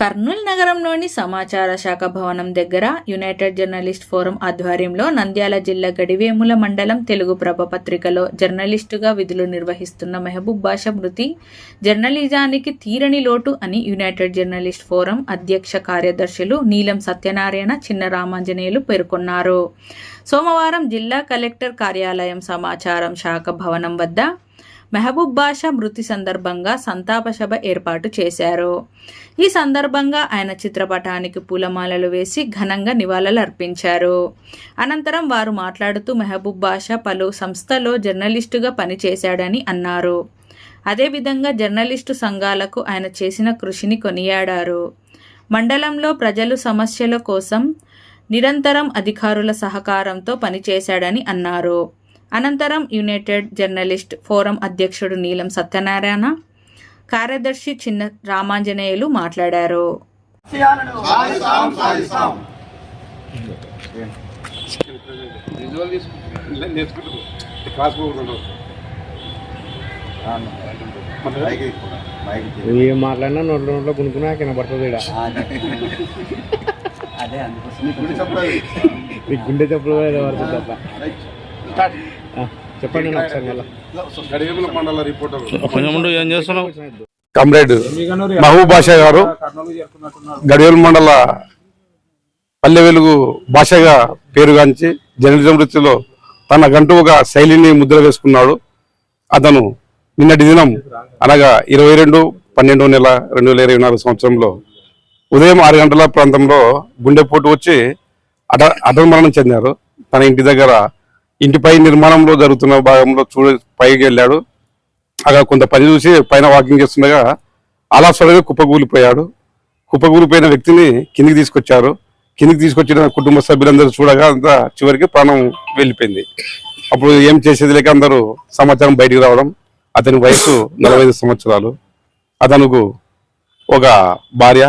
కర్నూలు నగరంలోని సమాచార శాఖ భవనం దగ్గర యునైటెడ్ జర్నలిస్ట్ ఫోరం ఆధ్వర్యంలో నంద్యాల జిల్లా గడివేముల మండలం తెలుగు ప్రభ పత్రికలో జర్నలిస్టుగా విధులు నిర్వహిస్తున్న మెహబూబ్ బాషా మృతి జర్నలిజానికి తీరని లోటు అని యునైటెడ్ జర్నలిస్ట్ ఫోరం అధ్యక్ష కార్యదర్శులు నీలం సత్యనారాయణ చిన్న రామాంజనేయులు పేర్కొన్నారు. సోమవారం జిల్లా కలెక్టర్ కార్యాలయం సమాచారం శాఖ భవనం వద్ద మెహబూబ్ బాషా మృతి సందర్భంగా సంతాప సభ ఏర్పాటు చేశారు. ఈ సందర్భంగా ఆయన చిత్రపటానికి పూలమాలలు వేసి ఘనంగా నివాళులు అర్పించారు. అనంతరం వారు మాట్లాడుతూ మెహబూబ్ బాషా పలు సంస్థలో జర్నలిస్టుగా పనిచేశాడని అన్నారు. అదేవిధంగా జర్నలిస్టు సంఘాలకు ఆయన చేసిన కృషిని కొనియాడారు. మండలంలో ప్రజలు సమస్యల కోసం నిరంతరం అధికారుల సహకారంతో పనిచేశాడని అన్నారు. అనంతరం యునైటెడ్ జర్నలిస్ట్ ఫోరం అధ్యక్షుడు నీలం సత్యనారాయణ కార్యదర్శి చిన్న రామాంజనేయులు మాట్లాడారు. ఏం మాట్లాడినా నోట్లో నోట్లో కొనుక్కున్నా ఈడ. అదే అందుకోసం గుడి చెప్పులు కూడా పడుతుంది తప్ప. చెప్పండి ఒకసారి ఏం చేస్తున్నావు? కమ్రేడ్ మహబూబ్ బాషా గారు గడియల మండల పల్లె వెలుగు భాషగా పేరుగాంచి జర్నలిజం వృత్తిలో తన గంటూ ఒక శైలిని ముద్ర వేసుకున్నాడు. అతను నిన్నటి దినం అనగా ఇరవై రెండు పన్నెండో నెల రెండు వేల ఇరవై నాలుగు సంవత్సరంలో ఉదయం ఆరు గంటల ప్రాంతంలో గుండెపోటు వచ్చి అట అటల్ మరణం చెందారు. తన ఇంటి దగ్గర ఇంటిపై నిర్మాణంలో జరుగుతున్న భాగంలో చూడ పైకి వెళ్ళాడు. అక్కడ కొంత పని చూసి పైన వాకింగ్ చేస్తుండగా అలాసడగా కుప్పకూలిపోయాడు. కుప్పగూలిపోయిన వ్యక్తిని కిందికి తీసుకొచ్చారు. కిందికి తీసుకొచ్చిన కుటుంబ సభ్యులందరూ చూడగా అంతా చివరికి ప్రాణం వెళ్ళిపోయింది. అప్పుడు ఏం చేసేది లేక అందరూ సమాచారం బయటికి రావడం అతని వయసు నలభై ఐదు సంవత్సరాలు. అతనుకు ఒక భార్య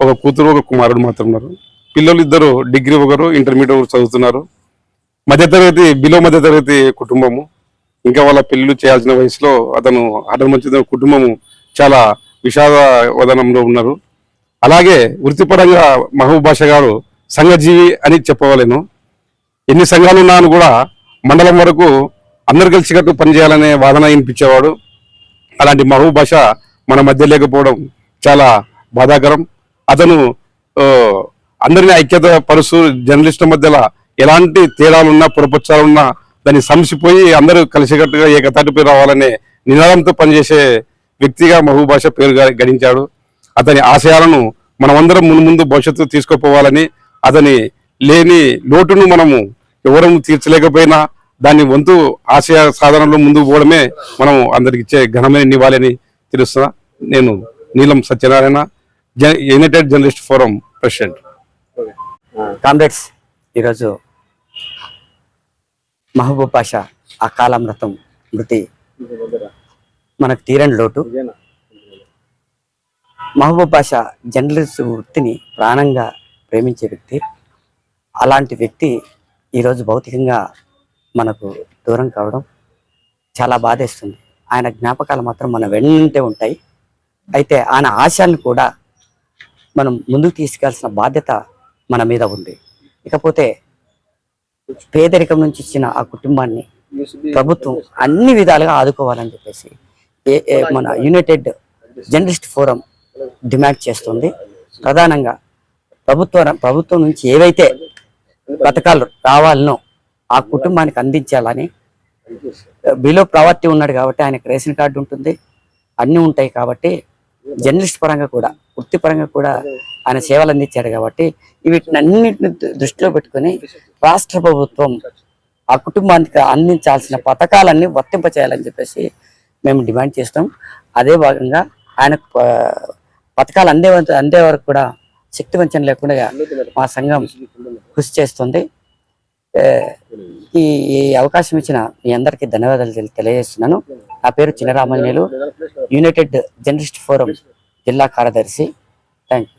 ఒక కూతురు ఒక కుమారుడు మాత్రం ఉన్నారు. పిల్లలు ఇద్దరు డిగ్రీ ఒకరు ఇంటర్మీడియట్ ఒకరు చదువుతున్నారు. మధ్యతరగతి బిలో మధ్యతరగతి కుటుంబము. ఇంకా వాళ్ళ పెళ్ళిళ్ళు చేయాల్సిన వయసులో అతను అతను చెందిన కుటుంబము చాలా విషాద వదనంలో ఉన్నారు. అలాగే వృత్తిపరంగా మహబూబ్ భాష గారు సంఘజీవి అని చెప్పవలేను. ఎన్ని సంఘాలు ఉన్నాను కూడా మండలం వరకు అందరు కలిసికట్టు పనిచేయాలనే వాదన వినిపించేవాడు. అలాంటి మహబూబ్ భాష మన మధ్య లేకపోవడం చాలా బాధాకరం. అతను అందరిని అందరినీ ఐక్యత పరుస్తూ జర్నలిస్టుల మధ్యలో ఎలాంటి తేడాలున్నా పొరపచ్చాలున్నా దాన్ని సమసిపోయి అందరూ కలిసికట్టుగా ఏకతాటిపై రావాలనే నినాదంతో పనిచేసే వ్యక్తిగా మహూభాష పేరు గడించాడు. అతని ఆశయాలను మనమందరం మునుముందు భవిష్యత్తు తీసుకుపోవాలని అతని లేని లోటును మనము ఎవరం తీర్చలేకపోయినా దాన్ని వంతు ఆశయ సాధనలో ముందుకు పోవడమే మనం అందరికి ఇచ్చే ఘనమైన నివాళని తెలుస్తున్నా. నేను నీలం సత్యనారాయణ జ- united journalist forum president. Comrades ఈరోజు మహబూబ్ పాషా ఆ మృతం. మృతి మనకు తీరని లోటు. మహబూబ్ పాషా జర్నలిస్ట్ వృత్తిని ప్రాణంగా ప్రేమించే వ్యక్తి. అలాంటి వ్యక్తి ఈరోజు భౌతికంగా మనకు దూరం కావడం చాలా బాధేస్తుంది. ఆయన జ్ఞాపకాలు మాత్రం మన వెన్నంటే ఉంటాయి. అయితే ఆయన ఆశయాన్ని కూడా మనం ముందుకు తీసుకెళ్ళాల్సిన బాధ్యత మన మీద ఉంది. ఇకపోతే పేదరికం నుంచి ఇచ్చిన ఆ కుటుంబాన్ని ప్రభుత్వం అన్ని విధాలుగా ఆదుకోవాలని చెప్పేసి ఏ- మన యునైటెడ్ జర్నలిస్ట్ ఫోరం డిమాండ్ చేస్తుంది. ప్రధానంగా ప్రభుత్వ ప్రభుత్వం నుంచి ఏవైతే పథకాలు రావాలనో ఆ కుటుంబానికి అందించాలని బిలో ప్రావర్టీ ఉన్నాడు కాబట్టి ఆయనకు రేషన్ కార్డు ఉంటుంది అన్నీ ఉంటాయి కాబట్టి జర్నలిస్ట్ పరంగా కూడా వృత్తిపరంగా కూడా ఆయన సేవలు అందించాడు కాబట్టి వీటిని అన్నింటిని దృ- దృష్టిలో పెట్టుకొని రాష్ట్ర ప్రభుత్వం ఆ కుటుంబానికి అందించాల్సిన పథకాలన్నీ వర్తింపచేయాలని చెప్పేసి మేము డిమాండ్ చేస్తాం. అదే భాగంగా ఆయన పథకాలు అందే అందే వరకు కూడా శక్తి వంచన లేకుండా మా సంఘం కృషి చేస్తుంది. ఈ ఈ అవకాశం ఇచ్చిన మీ అందరికీ ధన్యవాదాలు తెలియజేస్తున్నాను. నా పేరు చిన్నరామన్యులు యునైటెడ్ జర్నలిస్ట్ ఫోరం జిల్లా కార్యదర్శి. థ్యాంక్